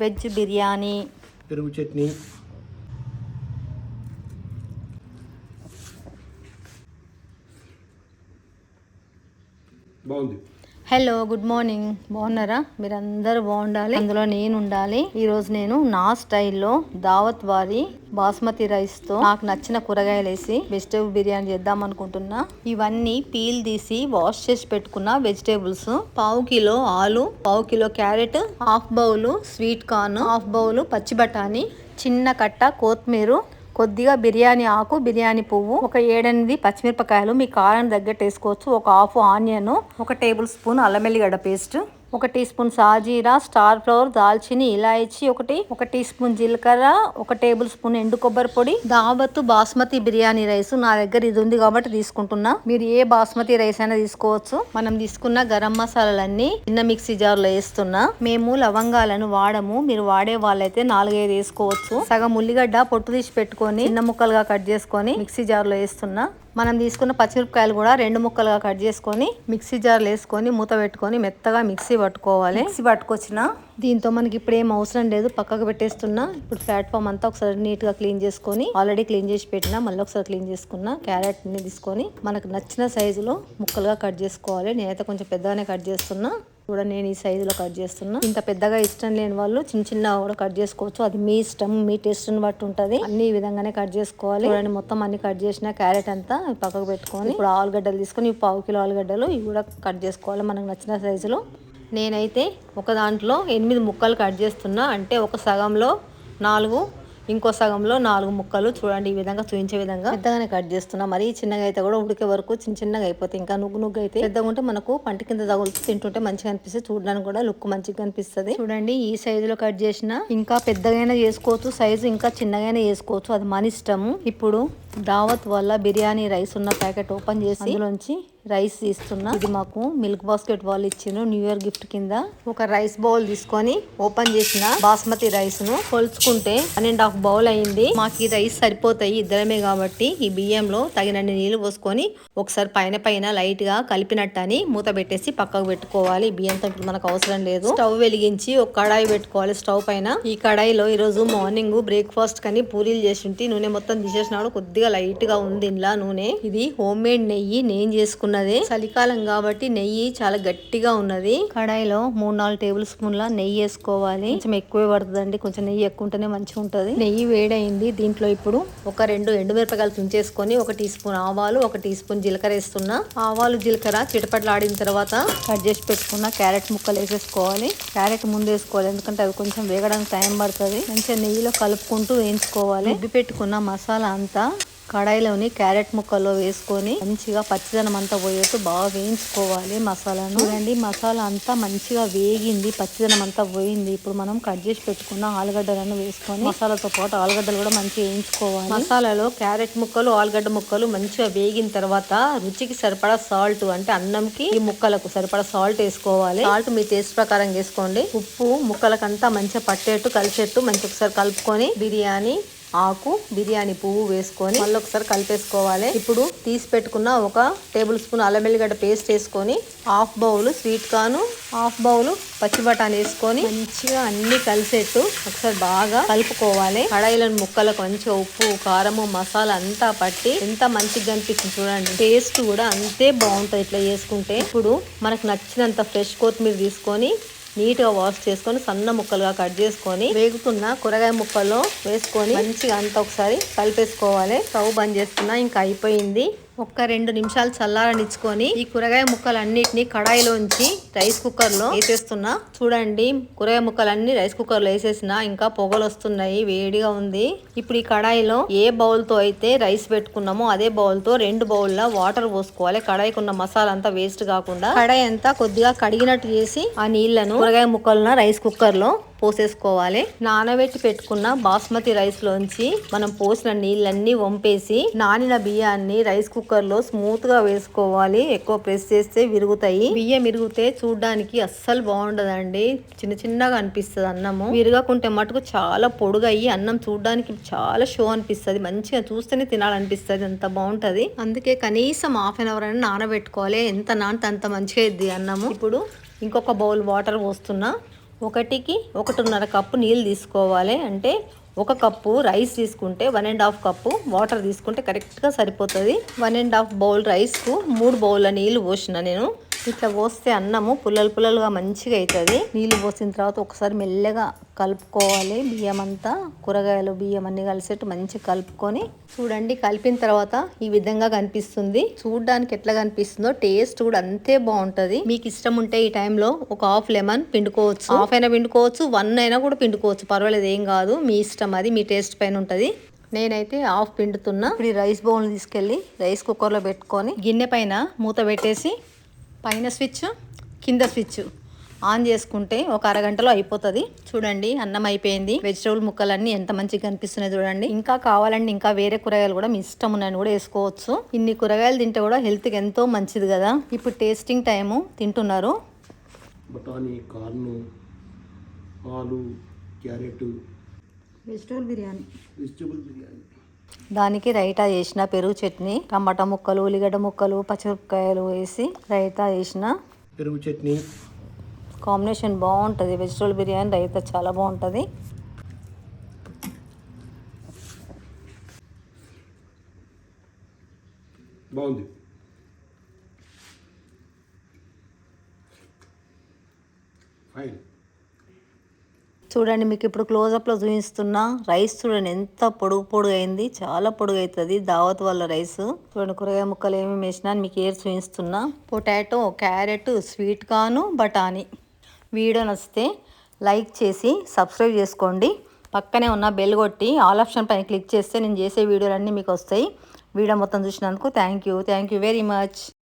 Veg biryani. పెరుగు చట్నీ. బాగుంది. Hello good morning బాగున్నారా? మీరందరూ బాగుండాలి. అందులో నేను ఉండాలి ఈ రోజు నేను నా స్టైల్లో దావత్ వారి బాస్మతి రైస్తో నాకు నచ్చిన కూరగాయలు వేసి వెజిటేబుల్ బిర్యానీ చేద్దాం అనుకుంటున్నా. ఇవన్నీ పీల్ తీసి వాష్ చేసి పెట్టుకున్న వెజిటేబుల్స్ పావు కిలో ఆలు పావు kilo carrot half bowl sweet corn half bowl పచ్చి బఠానీ చిన్న కట్ట కొత్తిమీర కొద్దిగా బిర్యానీ ఆకు బిర్యానీ పువ్వు ఒక ఏడెనిమిది పచ్చిమిరపకాయలు మీ కారం తగ్గట్టు వేసుకోవచ్చు ఒక హాఫ్ ఆనియన్ ఒక టేబుల్ స్పూన్ అల్లం వెల్లిగడ్డ పేస్ట్ ఒక టీ స్పూన్ సాజీరా స్టార్ ఫ్లవర్ దాల్చిని ఇలాయచి ఒకటి ఒక టీ స్పూన్ జీలకర్ర ఒక టేబుల్ స్పూన్ ఎండు కొబ్బరి పొడి దావత్ బాస్మతి బిర్యానీ రైస్. నా దగ్గర ఇది ఉంది కాబట్టి తీసుకుంటున్నా. మీరు ఏ బాస్మతి రైస్ అయినా తీసుకోవచ్చు. మనం తీసుకున్న గరం మసాలాలన్నీ చిన్న మిక్సీ జార్లో వేస్తున్నా. మేము లవంగాలను వాడము. మీరు వాడే వాళ్ళైతే నాలుగైదు వేసుకోవచ్చు. సగం ఉల్లిగడ్డ పొట్టు తీసి పెట్టుకొని చిన్న ముక్కలుగా కట్ చేసుకొని మిక్సీ జార్లో వేస్తున్నా. మనం తీసుకున్న పచ్చిమిరపకాయలు కూడా రెండు ముక్కలుగా కట్ చేసుకొని మిక్సీ జార్లో వేసుకొని మూత పెట్టుకొని మెత్తగా మిక్సీ పట్టుకోవాలి. మిక్సీ పట్టుకొచ్చిన. దీంతో మనకి ఇప్పుడు ఏం అవసరం లేదు. పక్కకు పెట్టేస్తున్నా ఇప్పుడు ప్లాట్ఫామ్ అంతా ఒకసారి నీట్గా క్లీన్ చేసుకొని ఆల్రెడీ క్లీన్ చేసి పెట్టినా మళ్ళీ ఒకసారి క్లీన్ చేసుకున్నా క్యారెట్ని తీసుకొని మనకు నచ్చిన సైజులో ముక్కలుగా కట్ చేసుకోవాలి. నేనైతే కొంచెం పెద్దగానే కట్ చేస్తున్నా. చూడండి నేను ఈ సైజులో కట్ చేస్తున్నా. ఇంత పెద్దగా ఇష్టం లేని వాళ్ళు చిన్న చిన్న కూడా కట్ చేసుకోవచ్చు. అది మీ ఇష్టం మీ టేస్ట్ బట్టి ఉంటుంది. అన్ని ఈ విధంగానే కట్ చేసుకోవాలి. చూడండి మొత్తం అన్ని కట్ చేసిన క్యారెట్ అంతా పక్కకు పెట్టుకొని ఇప్పుడు ఆలుగడ్డలు తీసుకొని పావు కిలో ఆలుగడ్డలు ఇవి కూడా కట్ చేసుకోవాలి మనకు నచ్చిన సైజులో. నేనైతే ఒక దాంట్లో ఎనిమిది ముక్కలు కట్ చేస్తున్నా. అంటే ఒక సగంలో నాలుగు ఇంకో సగంలో నాలుగు ముక్కలు చూడండి ఈ విధంగా చూపించే విధంగా. పెద్దగానే కట్ చేస్తున్నా. మరీ చిన్నగా అయితే కూడా ఉడికే వరకు చిన్న చిన్నగా అయిపోతాయి. ఇంకా నుగ్గు నుగ్గు అయితే పెద్దగా ఉంటే మనకు పంట కింద తగులుతూ తింటుంటే మంచిగా అనిపిస్తుంది. చూడడానికి కూడా లుక్ మంచిగా అనిపిస్తుంది. చూడండి ఈ సైజులో కట్ చేసిన ఇంకా పెద్దగా చేసుకోవచ్చు సైజు ఇంకా చిన్నగానే చేసుకోవచ్చు. అది మన ఇష్టము. ఇప్పుడు దావత్ వల్ల బిర్యానీ రైస్ ఉన్న ప్యాకెట్ ఓపెన్ చేసి అందులోంచి రైస్ తీస్తున్నా. ఇది మాకు మిల్క్ బాస్కెట్ వాళ్ళు ఇచ్చిన న్యూ ఇయర్ గిఫ్ట్ కింద. ఒక రైస్ బౌల్ తీసుకొని ఓపెన్ చేసిన బాస్మతి రైస్ను కొలుచుకుంటే వన్ అండ్ హాఫ్ బౌల్ అయింది. మాకు ఈ రైస్ సరిపోతాయి ఇద్దరమే కాబట్టి ఈ బియ్యంలో తగినన్ని నీళ్ళు పోసుకొని ఒకసారి పైన పైన లైట్గా కలిపినట్టు అని మూత పెట్టేసి పక్కకు పెట్టుకోవాలి. బియ్యంతో ఇప్పుడు మనకు అవసరం లేదు. స్టవ్ వెలిగించి ఒక కడాయి పెట్టుకోవాలి స్టవ్ పైన. ఈ కడాయిలో ఈ రోజు మార్నింగ్ బ్రేక్ఫాస్ట్ కని పూరీలు చేసి నూనె మొత్తం తీసేసినాడు. కొద్దిగా లైట్గా ఉంది ఇంట్లో నూనె. ఇది హోమ్ మేడ్ నెయ్యి. నేను చేసుకున్న ఉన్నది. చలికాలం కాబట్టి నెయ్యి చాలా గట్టిగా ఉన్నది. కడాయిలో మూడు నాలుగు టేబుల్ స్పూన్ల నెయ్యి వేసుకోవాలి. కొంచెం ఎక్కువే పడుతుందండి. కొంచెం నెయ్యి ఎక్కువ ఉంటేనే మంచిగా ఉంటుంది. నెయ్యి వేడైంది. దీంట్లో ఇప్పుడు ఒక రెండు ఎండుమిరపకాయలు తుంచేసుకొని ఒక టీ స్పూన్ ఆవాలు ఒక టీ స్పూన్ జీలకర్ర వేస్తున్నా. ఆవాలు జీలకర్ర చిటపట్లాడిన తర్వాత కట్ చేసి పెట్టుకున్న క్యారెట్ ముక్కలు వేసేసుకోవాలి. క్యారెట్ ముందు వేసుకోవాలి. ఎందుకంటే అవి కొంచెం వేగడానికి టైం పడుతుంది. మంచిగా నెయ్యిలో కలుపుకుంటూ వేయించుకోవాలి. ఉబ్బి పెట్టుకున్న మసాలా అంతా కడాయిలోని క్యారెట్ ముక్కల్లో వేసుకొని మంచిగా పచ్చిదనం అంతా పోయేట్టు బాగా వేయించుకోవాలి మసాలాను. చూడండి మసాలా అంతా మంచిగా వేగింది పచ్చిదనం అంతా పోయింది. ఇప్పుడు మనం కట్ చేసి పెట్టుకున్న ఆలుగడ్డలను వేసుకొని మసాలాతో పాటు ఆలుగడ్డలు కూడా మంచిగా వేయించుకోవాలి. మసాలాలో క్యారెట్ ముక్కలు ఆలుగడ్డ ముక్కలు మంచిగా వేగిన తర్వాత రుచికి సరిపడా సాల్ట్ అంటే అన్నంకి ఈ ముక్కలకు సరిపడా సాల్ట్ వేసుకోవాలి. సాల్ట్ మీ టేస్ట్ ప్రకారం వేసుకోండి. ఉప్పు ముక్కలకంతా మంచిగా పట్టేట్టు కలిసేట్టు మంచిగా ఒకసారి కలుపుకొని బిర్యానీ ఆకు బిర్యానీ పువ్వు వేసుకొని మళ్ళీ ఒకసారి కలిపేసుకోవాలి. ఇప్పుడు తీసి పెట్టుకున్న ఒక టేబుల్ స్పూన్ అల్లం వెల్లిగడ్డ పేస్ట్ వేసుకొని half bowl sweet corn half bowl పచ్చి బఠానీ వేసుకొని మంచిగా అన్ని కలిసేట్టు ఒకసారి బాగా కలుపుకోవాలి. కడాయిలను ముక్కలకు మంచిగా ఉప్పు కారము మసాలా అంతా పట్టి ఎంత మంచిగా అనిపిస్తుంది చూడండి. టేస్ట్ కూడా అంతే బాగుంటుంది ఇట్లా చేసుకుంటే. ఇప్పుడు మనకు నచ్చినంత ఫ్రెష్ కొత్తిమీర తీసుకొని నీట్గా వాష్ చేసుకొని సన్న ముక్కలుగా కట్ చేసుకొని వేగుతున్న కూరగాయ ముక్కల్లో వేసుకొని మంచిగా అంతా ఒకసారి కలిపేసుకోవాలి. స్టవ్ బంద్ చేసుకున్నా ఇంకా అయిపోయింది. ఒక్క రెండు నిమిషాలు చల్లారనిచ్చుకొని ఈ కూరగాయ ముక్కలన్నిటిని కడాయిలోంచి రైస్ కుక్కర్లో వేసేస్తున్నా. చూడండి కూరగాయ ముక్కలన్నీ రైస్ కుక్కర్లో వేసేసిన ఇంకా పొగలు వస్తున్నాయి వేడిగా ఉంది. ఇప్పుడు ఈ కడాయిలో ఏ బౌల్తో అయితే రైస్ పెట్టుకున్నామో అదే బౌల్తో రెండు బౌల్ వాటర్ పోసుకోవాలి. కడాయికి ఉన్న మసాలా అంతా వేస్ట్ కాకుండా కడాయి అంతా కొద్దిగా కడిగినట్టు చేసి ఆ నీళ్ళను కూరగాయ ముక్కలను రైస్ కుక్కర్లో పోసేసుకోవాలి. నానబెట్టి పెట్టుకున్న బాస్మతి రైస్లోంచి మనం పోసిన నీళ్ళన్నీ వంపేసి నానిన బియ్యాన్ని రైస్ కుక్కర్లో స్మూత్గా స్మూత్గా వేసుకోవాలి. ఎక్కువ ప్రెస్ చేస్తే విరుగుతాయి. బియ్యం విరిగితే చూడడానికి అస్సలు బాగుండదండి. చిన్న చిన్నగా అనిపిస్తుంది అన్నము. విరగకుంటే మటుకు చాలా పొడుగయ్యి అన్నం చూడడానికి చాలా షో అనిపిస్తుంది. మంచిగా చూస్తేనే తినాలనిపిస్తుంది. అంత బాగుంటుంది. అందుకే కనీసం హాఫ్ అన్ అవర్ అయినా నానబెట్టుకోవాలి. ఎంత నానితే అంత మంచిగా ఇద్ది అన్నము. ఇప్పుడు ఇంకొక బౌల్ వాటర్ పోస్తున్నా. ఒకటికి ఒకటిన్నర కప్పు నీళ్ళు తీసుకోవాలి. అంటే ఒక కప్పు రైస్ తీసుకుంటే one and half cup water తీసుకుంటే కరెక్ట్గా సరిపోతుంది. వన్ అండ్ హాఫ్ బౌల్ రైస్కు మూడు బౌల్ల నీళ్ళు పోసిన నేను. ఇట్లా పోస్తే అన్నము పుల్లలు పుల్లలుగా మంచిగా అవుతుంది. నీళ్ళు పోసిన తర్వాత ఒకసారి మెల్లగా కలుపుకోవాలి. బియ్యం అంతా కూరగాయలు బియ్యం అన్ని కలిసేట్టు మంచిగా కలుపుకొని చూడండి కలిపిన తర్వాత ఈ విధంగా కనిపిస్తుంది. చూడడానికి ఎట్లా కనిపిస్తుందో టేస్ట్ కూడా అంతే బాగుంటది. మీకు ఇష్టం ఉంటే ఈ టైంలో ఒక హాఫ్ లెమన్ పిండుకోవచ్చు. హాఫ్ అయినా పిండుకోవచ్చు వన్ అయినా కూడా పిండుకోవచ్చు. పర్వాలేదు ఏం కాదు. మీ ఇష్టం అది మీ టేస్ట్ పైన ఉంటుంది. నేనైతే హాఫ్ పిండుతున్నా. ఇప్పుడు ఈ రైస్ బౌల్ తీసుకెళ్ళి రైస్ కుక్కర్లో పెట్టుకొని గిన్నె పైన మూత పెట్టేసి పైన స్విచ్ కింద స్విచ్. ఆన్ చేసుకుంటే ఒక అరగంటలో అయిపోతుంది. చూడండి అన్నం అయిపోయింది. వెజిటబుల్ ముక్కలన్నీ ఎంత మంచిగా కనిపిస్తున్నాయి చూడండి. ఇంకా కావాలండి ఇంకా వేరే కూరగాయలు కూడా మీ ఇష్టం ఉన్నాయని కూడా వేసుకోవచ్చు. ఇన్ని కూరగాయలు తింటే కూడా హెల్త్కి ఎంతో మంచిది కదా. ఇప్పుడు టేస్టింగ్ టైము. తింటున్నారు. బఠానీ కార్ను ఆలు carrot. Vegetable biryani. Vegetable biryani. దానికి రైతా చేసిన పెరుగు చట్నీ టమాటా ముక్కలు ఉల్లిగడ్డ ముక్కలు పచ్చిమిరపకాయలు వేసి రైతా చేసిన పెరుగు చట్నీ. కాంబినేషన్ బాగుంటుంది. వెజిటబుల్ బిర్యానీ రైతా చాలా బాగుంటుంది. బాగుంది. ఫైన్ చూడండి మీకు ఇప్పుడు క్లోజప్లో చూపిస్తున్నా రైస్ చూడండి ఎంత పొడుగు పొడుగు అయింది. చాలా పొడుగు అవుతుంది దావత్ వల్ల రైస్ చూడండి కూరగాయ ముక్కలు ఏమేమి వేసినా అని మీకు ఏర్ చూపిస్తున్నా. పొటాటో క్యారెట్ స్వీట్ కాను బఠానీ. వీడియో నచ్చితే లైక్ చేసి సబ్స్క్రైబ్ చేసుకోండి. పక్కనే ఉన్న బెల్ కొట్టి ఆల్ ఆప్షన్ పైన క్లిక్ చేస్తే నేను చేసే వీడియోలన్నీ మీకు వస్తాయి. వీడియో మొత్తం చూసినందుకు thank you thank you very much